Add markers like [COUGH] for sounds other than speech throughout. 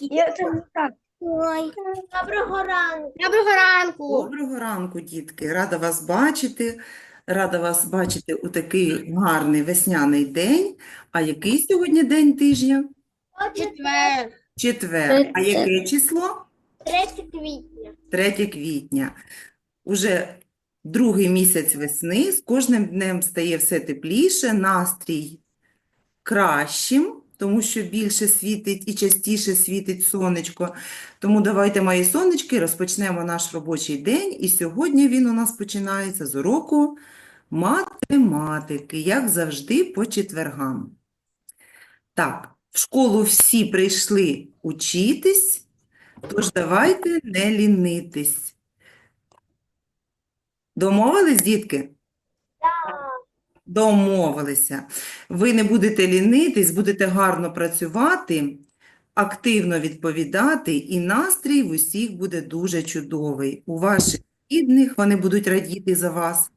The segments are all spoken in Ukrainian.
Я це не так. Ой. Доброго ранку. Доброго ранку. Доброго ранку, дітки. Рада вас бачити. Рада вас бачити у такий гарний весняний день. А який сьогодні день тижня? Четвер. Четвер. А яке число? 3 квітня. 3 квітня. Уже другий місяць весни. З кожним днем стає все тепліше, настрій кращим, тому що більше світить і частіше світить сонечко. Тому давайте, мої сонечки, розпочнемо наш робочий день. І сьогодні він у нас починається з уроку математики, як завжди, по четвергам. Так, в школу всі прийшли учитись, тож давайте не лінитись. Домовились, дітки? Домовилися. Ви не будете лінитись, будете гарно працювати, активно відповідати, і настрій в усіх буде дуже чудовий. У ваших рідних вони будуть радіти за вас.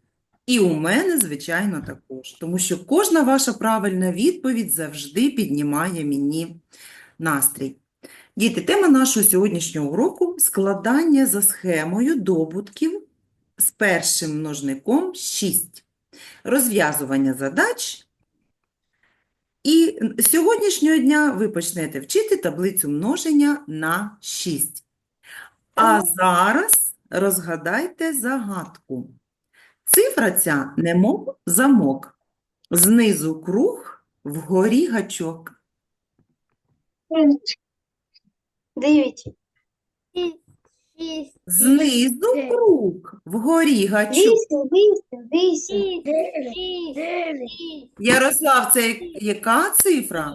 І у мене, звичайно, також. Тому що кожна ваша правильна відповідь завжди піднімає мені настрій. Діти, тема нашого сьогоднішнього уроку – складання за схемою добутків з першим множником 6 розв'язування задач. І з сьогоднішнього дня ви почнете вчити таблицю множення на 6. А зараз розгадайте загадку. Цифра ця немов замок. Знизу круг, вгорі гачок. Дев'ять. Знизу круг, вгорі гачок. Ярослав, це яка цифра?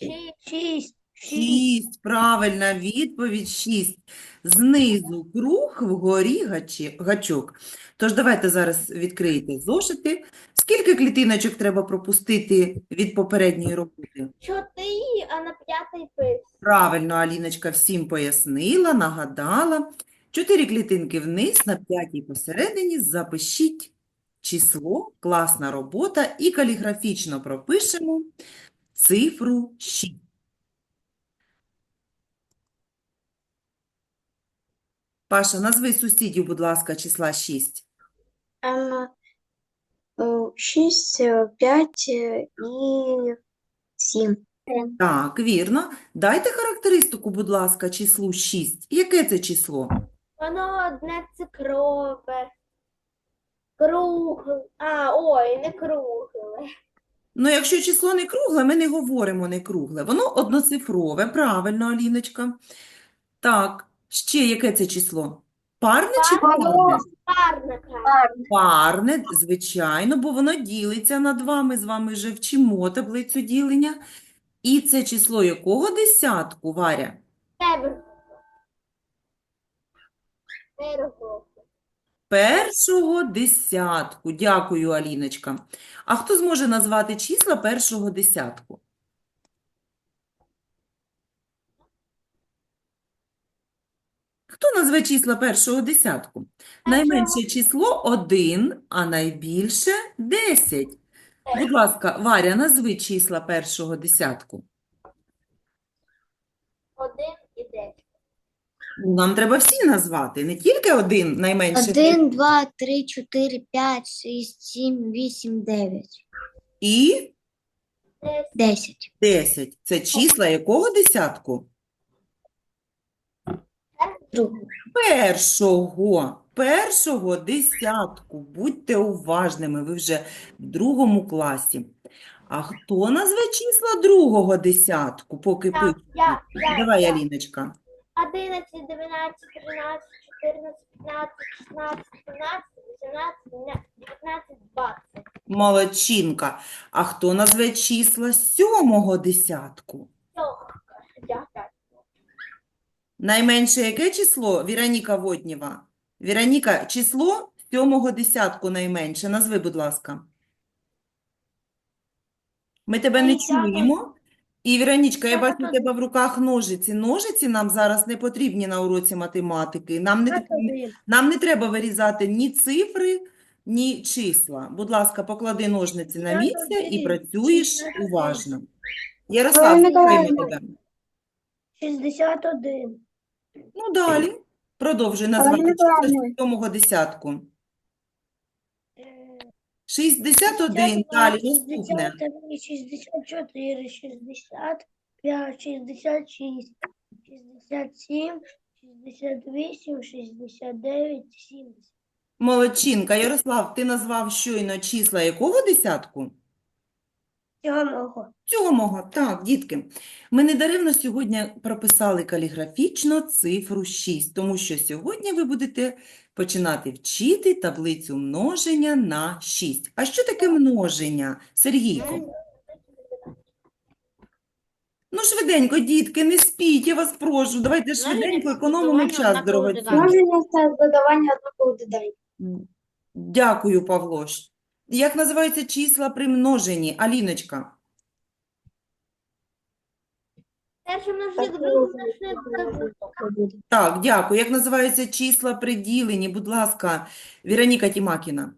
Шість. Шість. Шість. Шість. Правильна відповідь шість. Знизу круг, вгорі гачі- гачок. Тож давайте зараз відкрийте зошити. Скільки клітиночок треба пропустити від попередньої роботи? Чотири, а на п'ятий пис. Правильно, Аліночка всім пояснила, нагадала. Чотири клітинки вниз, на п'ятій посередині запишіть число, класна робота і каліграфічно пропишемо цифру 6. Паша, назви сусідів, будь ласка, числа 6. Ем, е, Шість, е, п'ять е, і сім. Так, вірно. Дайте характеристику, будь ласка, числу 6. Яке це число? Воно одне цикрове. Кругле. А, ой, не кругле. Ну, якщо число не кругле, ми не говоримо не кругле. Воно одноцифрове, правильно, Аліночка. Так, ще яке це число? Парне чи Парне. Край. Парне, звичайно, бо воно ділиться на два. Ми з вами вже вчимо таблицю ділення. І це число якого десятку, Варя? Тебе. Першого. Першого десятку. Дякую, Аліночка. А хто зможе назвати числа першого десятку? Хто назве числа першого десятку? Найменше число 1, а найбільше 10. Будь ласка, Варя, назви числа першого десятку. Один і десять. Нам треба всі назвати, не тільки один найменше Один, два, три, чотири, п'ять, шість, сім, вісім, дев'ять. і Десять. Десять. 10. Це числа якого десятку? Другого. Першого, першого десятку. Будьте уважними, ви вже в другому класі. А хто назве числа другого десятку, поки Я, пишуть? я, я, Давай, я. Аліночка. 11, 12, 13, 14, 15, 16, 17, 18, 19, 20. Молодчинка. А хто назве числа сьомого десятку? Все. Дякую. Найменше яке число? Віроніка Воднєва. Віроніка, число сьомого десятку найменше. Назви, будь ласка. Ми тебе не чуємо. І, Віронічка, я бачу у тебе в руках ножиці. Ножиці нам зараз не потрібні на уроці математики. Нам не, нам не треба вирізати ні цифри, ні числа. Будь ласка, поклади ножниці на місце і працюєш уважно. Ярослав, слухаємо Миколаївна. тебе. 61. Ну, далі. Продовжуй назвати числа з сьомого десятку. 61. Далі наступне. 64, 65, 66, 67, 68, 69, 70. Молодчинка. Ярослав, ти назвав щойно числа якого десятку? Сьомого. Сьомого. Так, дітки. Ми недаремно сьогодні прописали каліграфічно цифру 6, тому що сьогодні ви будете починати вчити таблицю множення на 6. А що таке множення, Сергійко? Ну, швиденько, дітки, не спіть, я вас прошу. Давайте швиденько економимо час дорогоцінний. Множення це додавання однакових додань. Дякую, Павло. Як називаються числа при множенні? Аліночка. Перше множник, другий множник. Так, дякую. Як називаються числа при діленні? Будь ласка, Віроніка Тімакіна.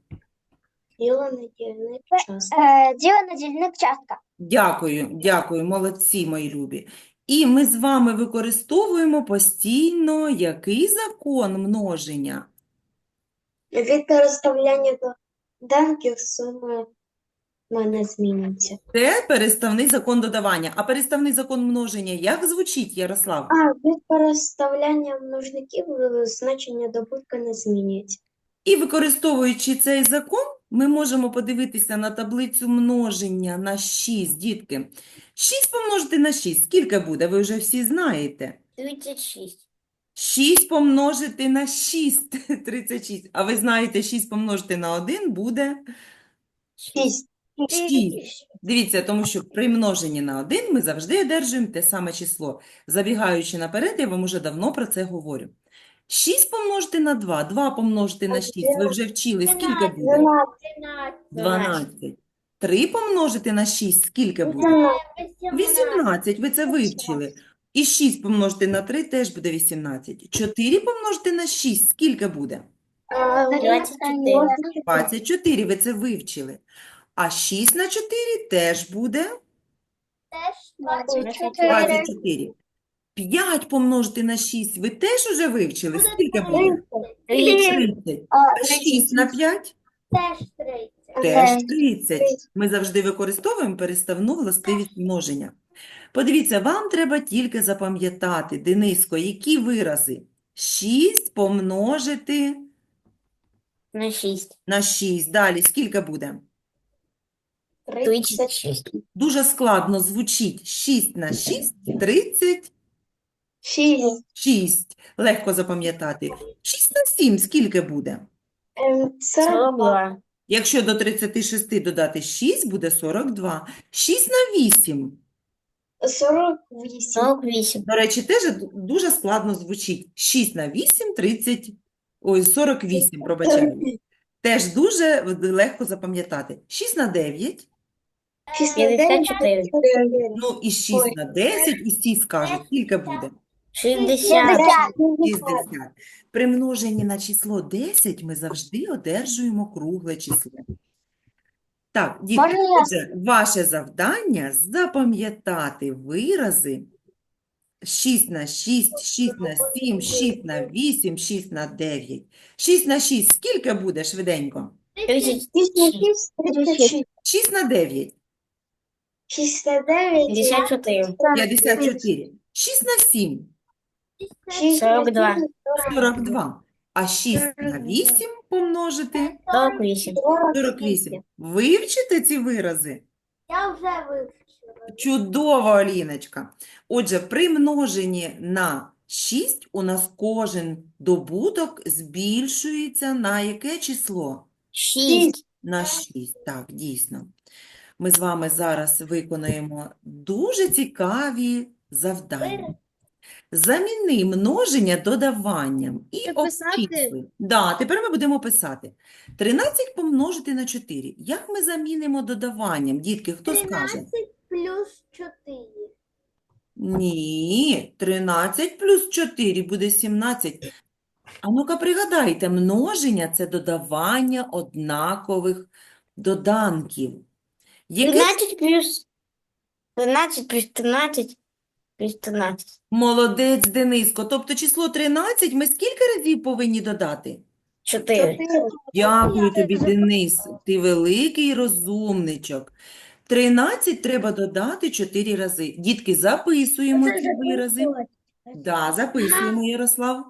Ділений дільник час. Ділений дільник частка. Дякую, дякую, молодці, мої любі. І ми з вами використовуємо постійно який закон множення? Від переставляння доданків суми в мене зміниться. Це переставний закон додавання. А переставний закон множення як звучить, Ярослав? А, від переставляння множників значення добутка не змінюється. І використовуючи цей закон, ми можемо подивитися на таблицю множення на 6, дітки. 6 помножити на 6, скільки буде? Ви вже всі знаєте. 36. 6 помножити на 6, 36. [LAUGHS] А ви знаєте, 6 помножити на 1 буде Шість. 6. Дивіться, тому що при множенні на 1 ми завжди одержуємо те саме число. Забігаючи наперед, я вам уже давно про це говорю. 6 помножити на 2, 2 помножити на 6, ви вже вчили, скільки буде? 13. 12. 3 помножити на 6, скільки буде? 18, ви це вивчили. І 6 помножити на 3 теж буде 18. 4 помножити на 6, скільки буде? 24, ви це вивчили. А 6 на 4 теж буде Теж 24. 5 помножити на 6, ви теж уже вивчили, скільки буде? 30. А 6 на 5? Теж 30. Теж 30. Ми завжди використовуємо переставну властивість множення. Подивіться, вам треба тільки запам'ятати, Дениско, які вирази? 6 помножити На 6. на 6. Далі, скільки буде? 36. Дуже складно звучить. 6 на 6 – 36. Шість. Легко запам'ятати. 6 на 7 скільки буде? Ем, Сорок два. Якщо до 36 додати 6, буде 42. 6 на 8. Сорок вісім. 48. До речі, теж дуже складно звучить. 6 на 8 – 30. Ой, 48, пробачаю. [LAUGHS] Теж дуже легко запам'ятати. 6 на 9. Шість на дев'ять. 54. Ну і 6 на 10 усі скажуть, скільки буде? 60. 60. При множенні на число 10 ми завжди одержуємо кругле число. Так, дітки, отже, ваше завдання запам'ятати вирази 6 на 6, 6 на 7, 6 на 8, 6 на 9. 6 на 6 скільки буде швиденько? Шість на шість. Шість. 6 на 9 Шість на дев'ять. 54. 54. 6 на 7 Шість на 42. сім. 42. А 6 на 8 помножити 48. 48. Вивчите ці вирази? Я вже вивчила. Чудово, Аліночка. Отже, при множенні на 6 у нас кожен добуток збільшується на яке число? 6. На 6. Так, дійсно. Ми з вами зараз виконаємо дуже цікаві завдання. Заміни множення додаванням і Це писати? обчисли. Да, тепер ми будемо писати. 13 помножити на 4. Як ми замінимо додаванням? Дітки, хто скаже? 13 плюс 4. Ні, 13 плюс 4 буде 17. А ну-ка пригадайте, множення – це додавання однакових доданків. Яке 13 плюс 13 плюс 13 Плюс 13. Молодець, Дениско. Тобто число 13 ми скільки разів повинні додати? 4. Дякую тобі, Денис. Ти великий розумничок. 13 треба додати 4 рази. Дітки, записуємо ці вирази. Да, записуємо, Ярослав.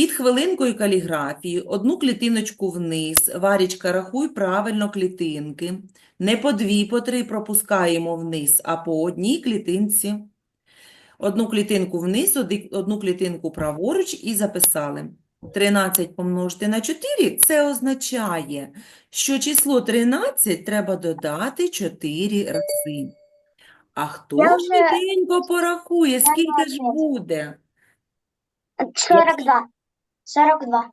Під хвилинкою каліграфії одну клітиночку вниз. Варічка, рахуй правильно клітинки. Не по дві, по три пропускаємо вниз, а по одній клітинці. Одну клітинку вниз, одну клітинку праворуч і записали. 13 помножити на 4 – це означає, що число 13 треба додати 4 рази. А хто Я вже- швиденько порахує, скільки ж буде? 42. 42.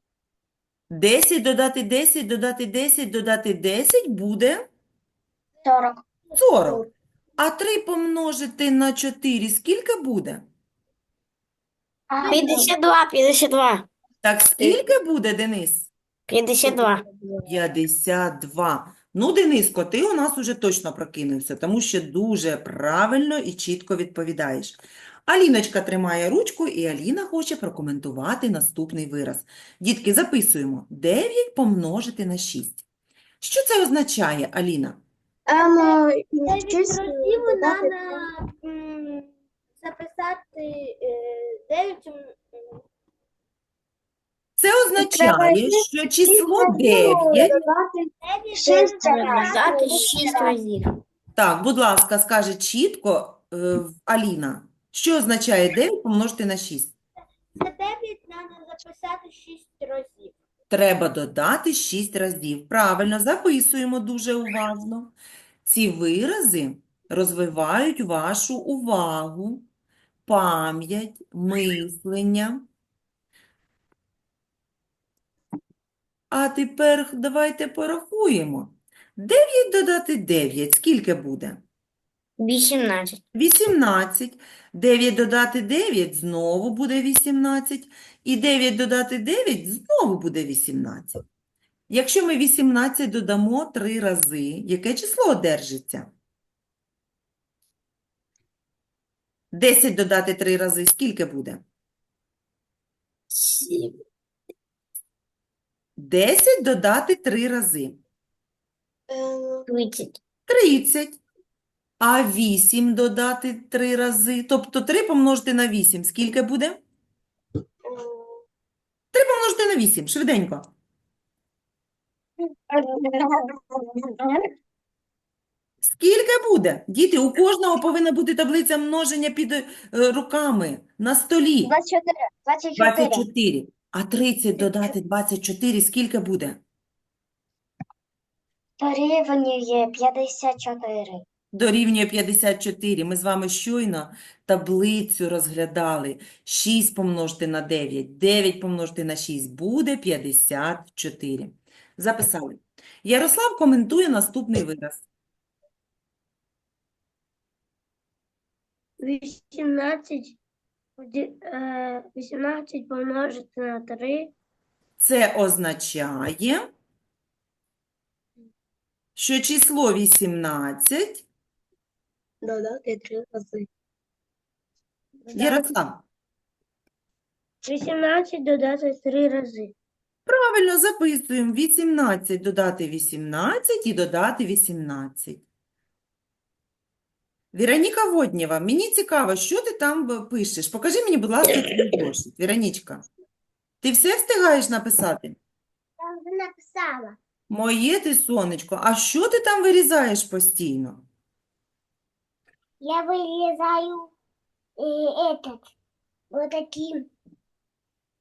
10 додати 10, додати 10, додати 10 буде 40. 40. А 3 помножити на 4 скільки буде? 52, 52. Так скільки буде, Денис? 52. 52. Ну, Дениско, ти у нас уже точно прокинувся, тому що дуже правильно і чітко відповідаєш. Аліночка тримає ручку, і Аліна хоче прокоментувати наступний вираз. Дітки, записуємо. 9 помножити на 6. Що це означає, Аліна? Ем, Дев'ять разів треба м, записати е, 9 Це означає, що число 9 Шість 6 разів. Так, будь ласка, скаже чітко е, Аліна, що означає 9 помножити на 6? Це 9 треба записати 6 разів. Треба додати 6 разів. Правильно, записуємо дуже уважно. Ці вирази розвивають вашу увагу, пам'ять, мислення. А тепер давайте порахуємо. 9 додати 9, скільки буде? 18. 18. 9 додати 9 знову буде 18. І 9 додати 9 знову буде 18. Якщо ми 18 додамо 3 рази, яке число одержиться? 10 додати 3 рази скільки буде? 7. 10 додати 3 рази. 30. 30. А 8 додати 3 рази. Тобто 3 помножити на 8. Скільки буде? 3 помножити на 8. Швиденько. Скільки буде? Діти, у кожного повинна бути таблиця множення під е, руками на столі. 24. 24. 24. А 30 додати 24 скільки буде? Порівнює 54. Дорівнює 54. Ми з вами щойно таблицю розглядали. 6 помножити на 9, 9 помножити на 6 буде 54. Записали. Ярослав коментує наступний вираз. 18, 18 помножити на 3. Це означає, що число 18, Додати 3 рази. Ярослав, 18 додати 3 рази. правильно записуємо 18 додати 18 і додати 18. Віроніка Воднєва, мені цікаво, що ти там б- пишеш? Покажи мені, будь ласка, свій [COUGHS] зошит. Віронічка, ти все встигаєш написати? Я вже написала. Моє ти сонечко, а що ти там вирізаєш постійно? Я вырезаю э, этот, вот таким.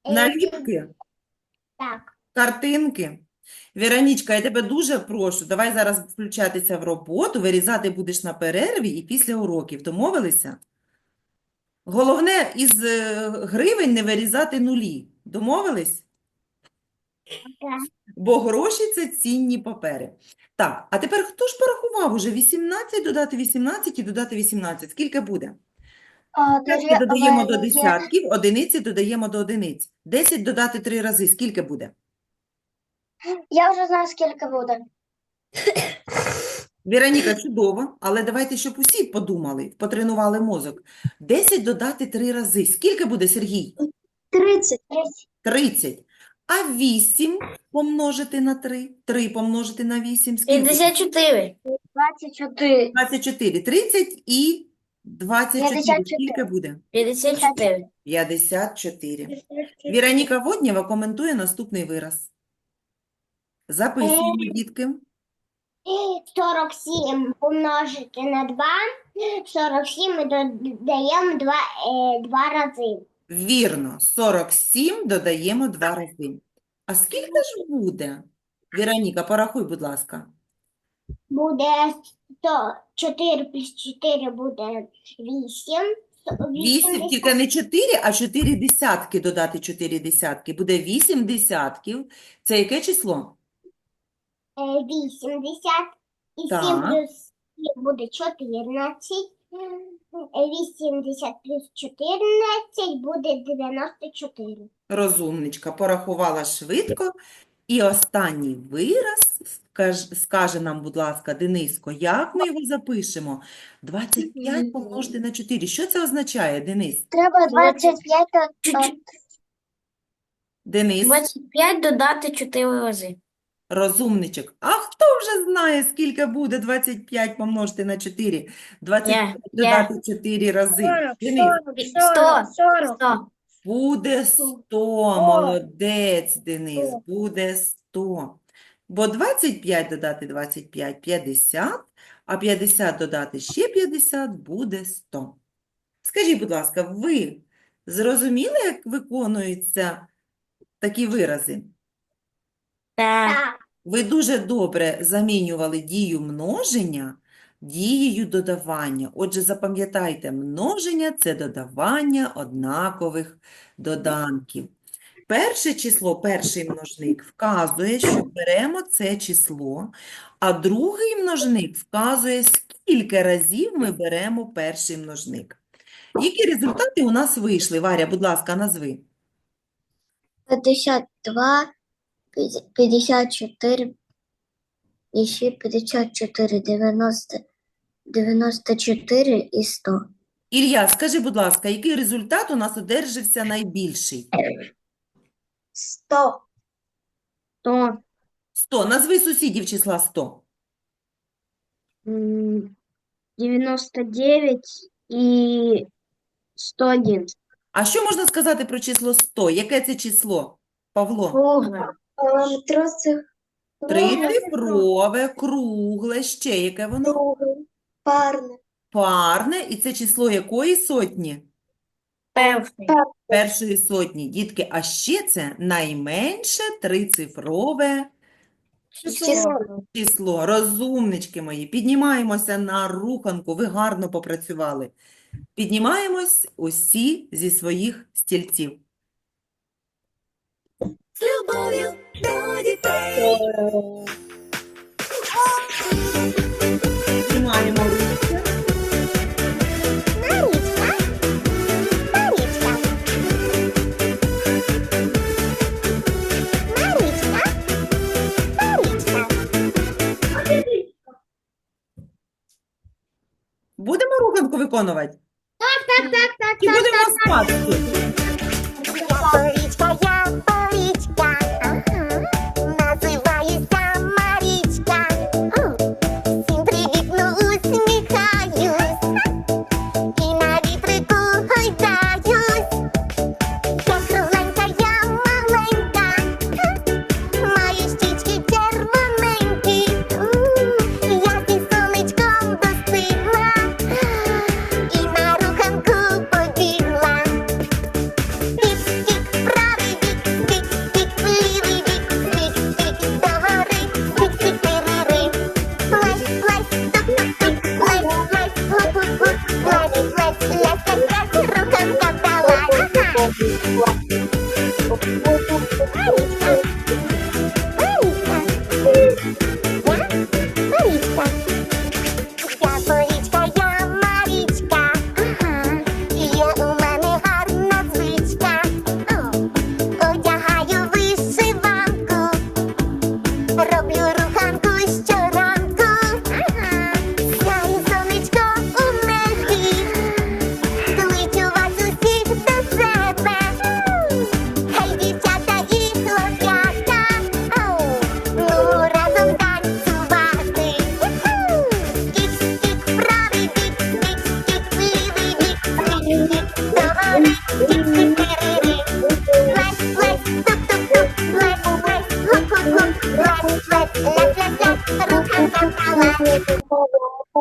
э, Наліпки? Так. Картинки. Віронічка, я тебе дуже прошу, давай зараз включатися в роботу, вирізати будеш на перерві і після уроків. Домовилися? Головне, із е, гривень не вирізати нулі. Домовились? Бо гроші – це цінні папери. Так, а тепер хто ж порахував уже 18 додати 18 і додати 18? Скільки буде? А, Десятки додаємо до десятків, одиниці додаємо до одиниць. 10 додати 3 рази. Скільки буде? Я вже знаю, скільки буде. Віроніка, чудово, але давайте, щоб усі подумали, потренували мозок. 10 додати 3 рази. Скільки буде, Сергій? 30. 30. А 8 помножити на 3? 3 помножити на 8, скільки? 54. 24. 24. 30 і 24. 54. Скільки буде? 54. 54. Віроніка Воднєва коментує наступний вираз. Записуємо, дітки. 47 помножити на 2. 47 ми додаємо 2, е, 2 рази. Вірно, 47 додаємо два рази. А скільки ж буде? Віроніка, порахуй, будь ласка. Буде 100, 4 плюс 4 буде 8. 8, тільки не 4, а 4 десятки додати 4 десятки. Буде 8 десятків. Це яке число? 80. І 7 Так. плюс 7 буде 14. Е, 80 плюс 14 буде 94. Розумничка, порахувала швидко. І останній вираз скаже нам, будь ласка, Дениско, як ми його запишемо? 25 помножити на 4. Що це означає, Денис? Треба 25. Чуть-чуть. Денис, 25 додати 4 рази. Розумничок. А хто вже знає, скільки буде 25 помножити на 4? 25 Я, я. додати 4 рази. Денис, 100. 100. Буде 100, молодець, Денис, буде 100. Бо 25 додати 25 – 50, а 50 додати ще 50 буде 100. Скажіть, будь ласка, ви зрозуміли, як виконуються такі вирази? Так. Ви дуже добре замінювали дію множення дією додавання. Отже, запам'ятайте, множення – це додавання однакових доданків. Перше число, перший множник вказує, що беремо це число, а другий множник вказує, скільки разів ми беремо перший множник. Які результати у нас вийшли? Варя, будь ласка, назви. 52, 54, і ще 54, 90, 94 і 100. Ілля, скажи, будь ласка, який результат у нас одержався найбільший? 100. 100. 100. Назви сусідів числа 100. 99 і 101. А що можна сказати про число 100? Яке це число, Павло? Кругле. Трицифрове, кругле, ще яке воно? Парне. Парне, і це число якої сотні? Перший. Першої сотні. Дітки, а ще це найменше трицифрове число. Розумнички мої, піднімаємося на руханку, ви гарно попрацювали. Піднімаємось усі зі своїх стільців. Піднімаємо руки. Будемо руханку виконувати? Так, так, так, Чи будемо спати? Полічка,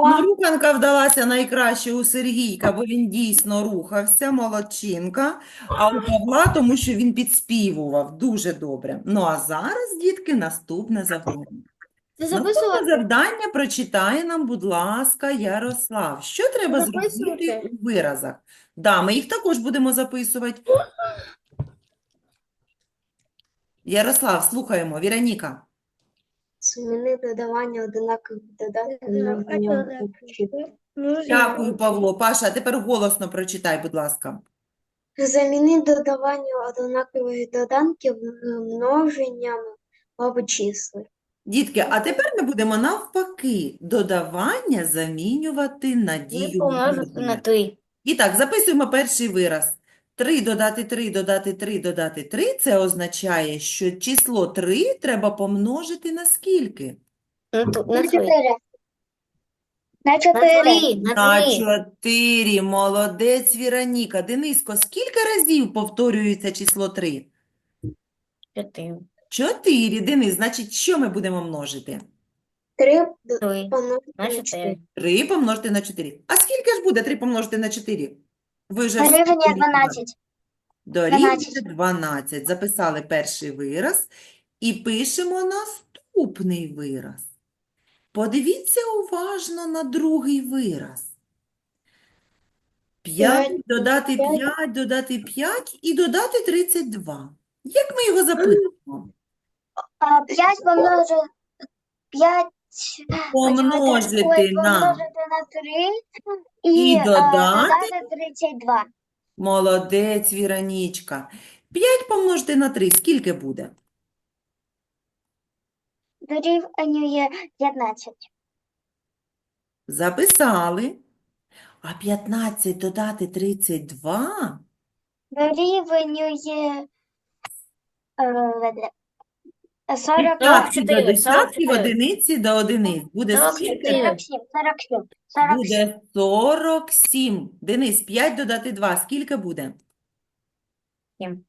Ну, руханка вдалася найкраще у Сергійка, бо він дійсно рухався, молодчинка. А у Павла, тому що він підспівував. Дуже добре. Ну, а зараз, дітки, наступне завдання. Наступне завдання прочитає нам, будь ласка, Ярослав. Що треба зробити у виразах? Да, ми їх також будемо записувати. [GASPS] Ярослав, слухаємо. Віроніка. Зміни додавання одинакових додатків множення учити. Дякую, Павло. Паша, а тепер голосно прочитай, будь ласка. Заміни додавання одинакових доданків множенням обчисли. Дітки, а тепер ми будемо навпаки додавання замінювати на дію множення. три. І так, записуємо перший вираз. 3 додати 3 додати 3 додати 3 – це означає, що число 3 треба помножити на скільки? На чотири. На чотири. На На 4. Молодець, Віроніка. Дениско, скільки разів повторюється число 3? Чотири. 4. Денис, значить, що ми будемо множити? Три Три. помножити На на чотири. чотири. 3 помножити на 4. А скільки ж буде 3 помножити на 4? Ви вже всі Дорівнює 12. Дорівнює 12. 12. Записали перший вираз і пишемо наступний вираз. Подивіться уважно на другий вираз. 5 додати 5, додати 5 і додати 32. Як ми його запишемо? А, 5 помножити 5 Помножити на помножити на 3 І і, а, додати? додати 32. молодець, Віронічка. 5 помножити на 3. Скільки буде? Дорівнює 15. Записали. А 15 додати 32 Дорівнює е, 40, Десятки до 44, десятків, 44. одиниці до одиниць. Буде скільки? 47, 47, 47. Буде 47. Денис, 5 додати 2. Скільки буде? Сім.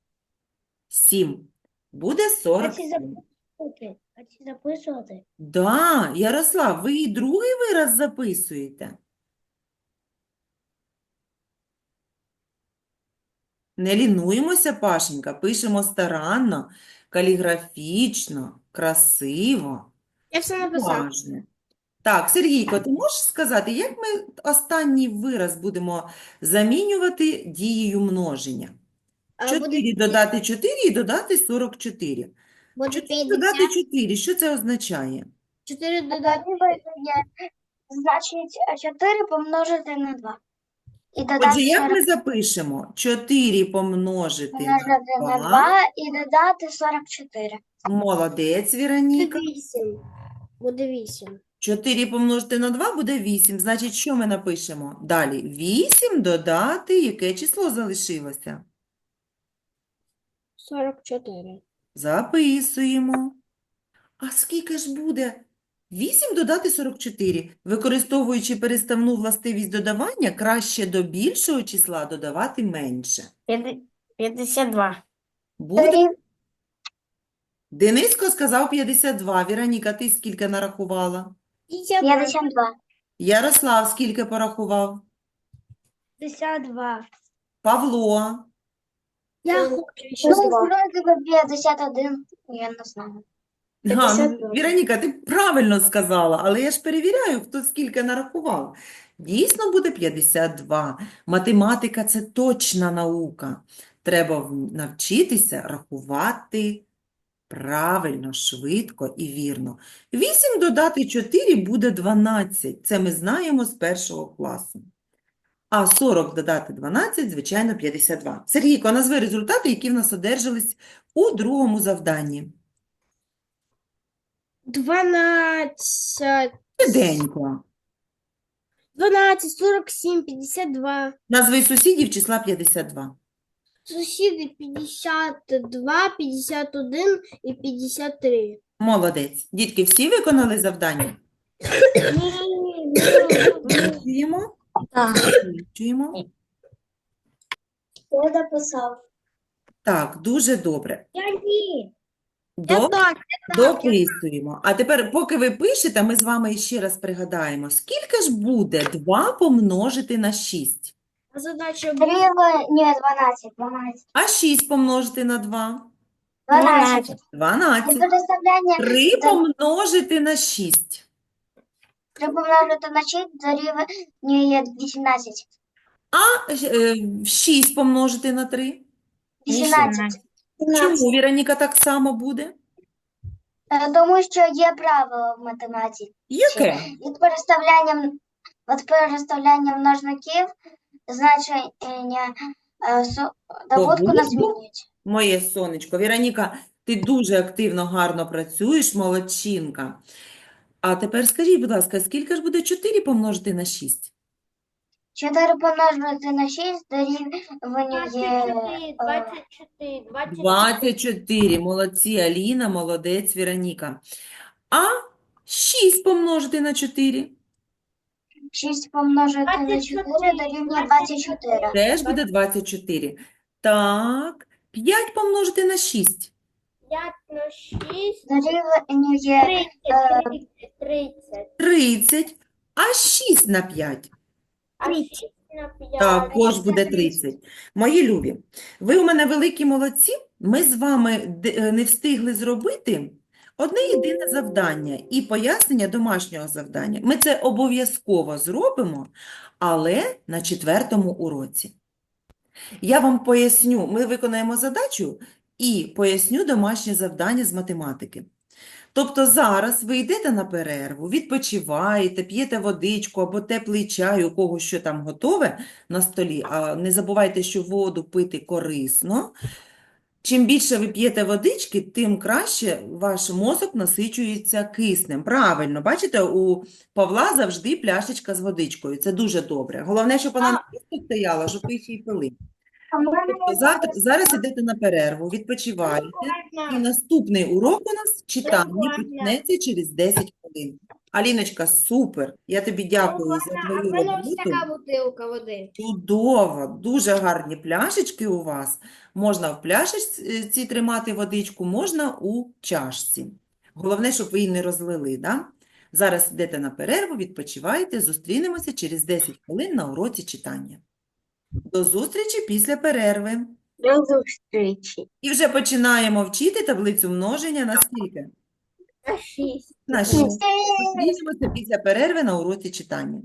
7. Буде 47. Хочу записувати. Да, Ярослав, ви і другий вираз записуєте? Не лінуємося, Пашенька, пишемо старанно, каліграфічно, красиво. Я все Уважно. Так, Сергійко, ти можеш сказати, як ми останній вираз будемо замінювати дією множення? 4 додати 4 і додати 44. Буде 4 додати 50. 4, що це означає? 4 додати. Значить, 4 помножити на 2. І Отже, як 40 ми запишемо? 4 помножити на на 2. 2 і додати 44. Молодець, Віроніка. 8. Буде 8. 4 помножити на 2 буде 8. Значить, що ми напишемо? Далі. 8 додати, яке число залишилося? 44. Записуємо. А скільки ж буде? 8 додати 44. Використовуючи переставну властивість додавання, краще до більшого числа додавати менше. П'ятдесят два. Буде? Дениско сказав 52. Віроніка, ти скільки нарахувала? 52. Ярослав скільки порахував? 52. Павло. Я хочу Ну, вроде бы 51, я не знаю. А, ну, 52. Віроніка, ти правильно сказала, але я ж перевіряю, хто скільки нарахував. Дійсно буде 52. Математика – це точна наука. Треба в- навчитися рахувати правильно, швидко і вірно. 8 додати 4 буде 12. Це ми знаємо з першого класу. А 40 додати 12, звичайно, 52. Сергійко, назви результати, які в нас одержались у другому завданні. 12, Швиденько. 12, 47, 52. Назви сусідів числа 52. Сусіди 52, 51 і 53. Молодець. Дітки, всі виконали завдання? Чуємо? Так. Чуємо? Я дописав. Так, дуже добре. Я ні. До- так. Дописуємо. А тепер, поки ви пишете, ми з вами ще раз пригадаємо, скільки ж буде 2 помножити на 6? Задача Три, була ні, 12, 12. А 6 помножити на 2? 12. 12. Це доставляння 3 помножити на 6. 3 помножити на 6 дорівнює 18. А 6 помножити на 3? 18. Чому, Віроніка, так само буде? Е, Тому що є правило в математиці. Яке? Від переставляння, від переставляння множників значення е, су- добутку не Добутку? змінюють. Моє сонечко. Віроніка, ти дуже активно, гарно працюєш, молодчинка. А тепер скажіть, будь ласка, скільки ж буде 4 помножити на 6? 4 помножити на 6 дорівнює 24, е, 24, 24. Молодці, Аліна, молодець, Віроніка. А 6 помножити на 4? 6 помножити на 4 дорівнює 24. Теж буде 24. Так, 5 помножити на 6. 5 на 6, Дорівнює 30, 30, 30. 30. А 6 на 5? А 6 на 5. Також буде 30. Мої любі, ви у мене великі молодці. Ми з вами е, не встигли зробити одне єдине завдання і пояснення домашнього завдання. Ми це обов'язково зробимо, але на четвертому уроці. Я вам поясню, ми виконаємо задачу і поясню домашнє завдання з математики. Тобто зараз ви йдете на перерву, відпочиваєте, п'єте водичку або теплий чай, у кого що там готове на столі. А не забувайте, що воду пити корисно. Чим більше ви п'єте водички, тим краще ваш мозок насичується киснем. Правильно, бачите, у Павла завжди пляшечка з водичкою. Це дуже добре. Головне, щоб вона не стояла, щоб ви ще й пили. Тобто завтра, зараз йдете на перерву, відпочиваєте. І наступний урок у нас читання почнеться через 10 хвилин. Аліночка, супер! Я тобі дякую за твою роботу. така бутилка води. Чудово, дуже гарні пляшечки у вас. Можна в пляшечці тримати водичку, можна у чашці. Головне, щоб ви її не розлили, да? Зараз йдете на перерву, відпочиваєте, зустрінемося через 10 хвилин на уроці читання. До зустрічі після перерви. До зустрічі. І вже починаємо вчити таблицю множення на скільки? На шість. На 6. Зустрінемося після перерви на уроці читання.